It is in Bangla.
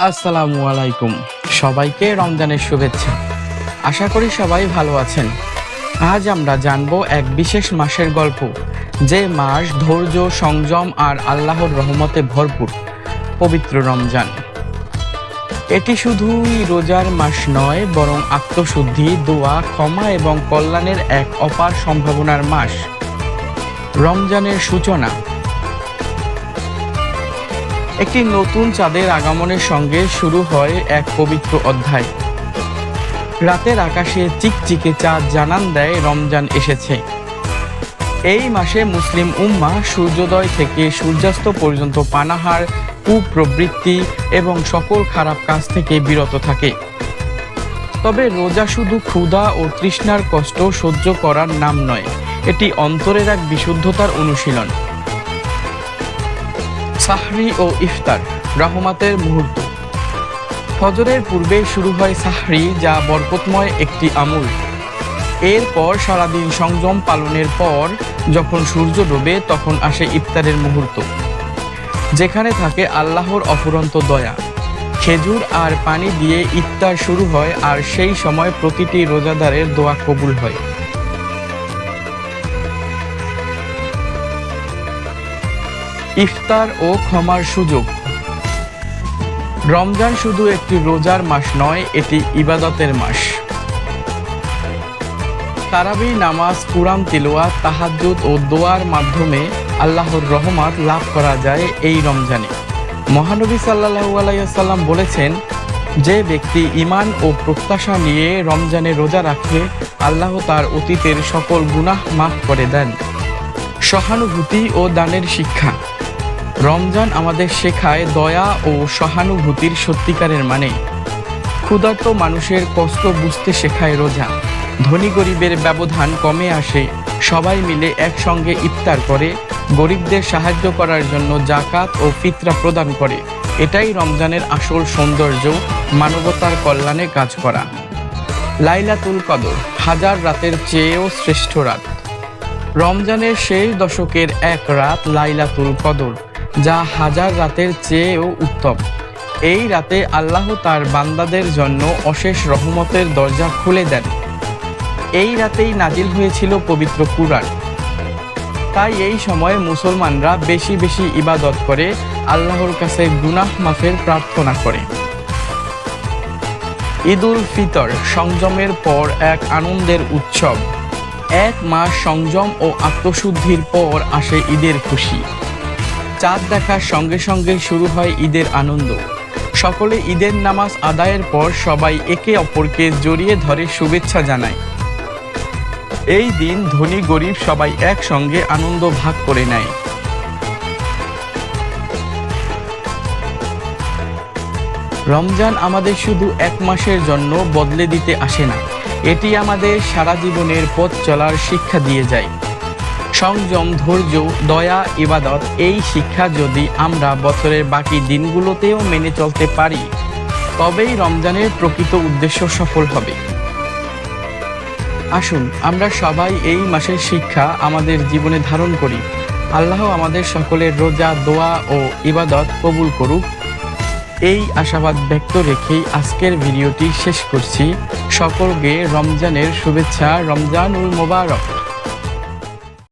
আসসালামু আলাইকুম। সবাইকে রমজানের শুভেচ্ছা। আশা করি সবাই ভালো আছেন। আজ আমরা জানব এক বিশেষ মাসের গল্প, যে মাস ধৈর্য, সংযম আর আল্লাহর রহমতে ভরপুর, পবিত্র রমজান। এটি শুধুই রোজার মাস নয়, বরং আত্মশুদ্ধি, দোয়া, ক্ষমা এবং কল্যাণের এক অপার সম্ভাবনার মাস। রমজানের সূচনা একটি নতুন চাঁদের আগমনের সঙ্গে শুরু হয় এক পবিত্র অধ্যায়। রাতের আকাশে চিকচিকে চাঁদ জানান দেয়, রমজান এসেছে। এই মাসে মুসলিম উম্মা সূর্যোদয় থেকে সূর্যাস্ত পর্যন্ত পানাহার, কুপ্রবৃত্তি এবং সকল খারাপ কাজ থেকে বিরত থাকে। তবে রোজা শুধু ক্ষুধা ও তৃষ্ণার কষ্ট সহ্য করার নাম নয়, এটি অন্তরের এক বিশুদ্ধতার অনুশীলন। সাহরি ও ইফতার, রহমাতের মুহূর্ত। ফজরের পূর্বে শুরু হয় সাহরি, যা বরকতময় একটি আমল। এরপর সারাদিন সংযম পালনের পর, যখন সূর্য ডোবে, তখন আসে ইফতারের মুহূর্ত। যেখানে থাকে আল্লাহর অফুরন্ত দয়া। খেজুর আর পানি দিয়ে ইফতার শুরু হয়, আর সেই সময় প্রতিটি রোজাদারের দোয়া কবুল হয়। ইফতার ও ক্ষমার সুযোগ। রমজান শুধু একটি রোজার মাস নয়, এটি ইবাদতের মাস। তারাবি নামাজ, কুরআন তিলোয়া তাহাজ্জুদ ও দোয়ার মাধ্যমে আল্লাহর রহমত লাভ করা যায় এই রমজানে। মহানবী সাল্লাল্লাহু আলাইসাল্লাম বলেছেন, যে ব্যক্তি ইমান ও প্রত্যাশা নিয়ে রমজানে রোজা রাখে, আল্লাহ তার অতীতের সকল গুনাহ মাফ করে দেন। সহানুভূতি ও দানের শিক্ষা। রমজান আমাদের শেখায় দয়া ও সহানুভূতির সত্যিকারের মানে। ক্ষুধার্ত মানুষের কষ্ট বুঝতে শেখায় রোজা। ধনী গরিবের ব্যবধান কমে আসে। সবাই মিলে একসঙ্গে ইফতার করে, গরিবদের সাহায্য করার জন্য জাকাত ও ফিতরা প্রদান করে। এটাই রমজানের আসল সৌন্দর্য, মানবতার কল্যাণে কাজ করা। লাইলাতুল কদর, হাজার রাতের চেয়েও শ্রেষ্ঠ রাত। রমজানের শেষ দশকের এক রাত লাইলাতুল কদর। যা হাজার রাতের চেয়েও উত্তম। এই রাতে আল্লাহ তার বান্দাদের জন্য অশেষ রহমতের দরজা খুলে দেন। এই রাতেই নাজিল হয়েছিল পবিত্র কুরআন। তাই এই সময়ে মুসলমানরা বেশি বেশি ইবাদত করে, আল্লাহর কাছে গুনাহ মাফের প্রার্থনা করে। ঈদুল ফিতর সংযমের পর এক আনন্দের উৎসব। এক মাস সংযম ও আত্মশুদ্ধির পর আসে ঈদের খুশি। চাঁদ দেখার সঙ্গে সঙ্গে শুরু হয় ঈদের আনন্দ। সকলে ঈদের নামাজ আদায়ের পর সবাই একে অপরকে জড়িয়ে ধরে শুভেচ্ছা জানায়। এই দিন ধনী গরিব সবাই একসঙ্গে আনন্দ ভাগ করে নেয়। রমজান আমাদের শুধু এক মাসের জন্য বদলে দিতে আসে না। এটি আমাদের সারা জীবনের পথ চলার শিক্ষা দিয়ে যায়। সংযম, ধৈর্য, দয়া, ইবাদত, এই শিক্ষা যদি আমরা বছরের বাকি দিনগুলোতেও মেনে চলতে পারি, তবেই রমজানের প্রকৃত উদ্দেশ্য সফল হবে। আসুন, আমরা সবাই এই মাসের শিক্ষা আমাদের জীবনে ধারণ করি। আল্লাহ আমাদের সকলের রোজা, দোয়া ও ইবাদত কবুল করুক। এই আশাবাদ ব্যক্ত রেখেই আজকের ভিডিওটি শেষ করছি। সকলকে রমজানের শুভেচ্ছা রমজান রমজানুল মোবারক।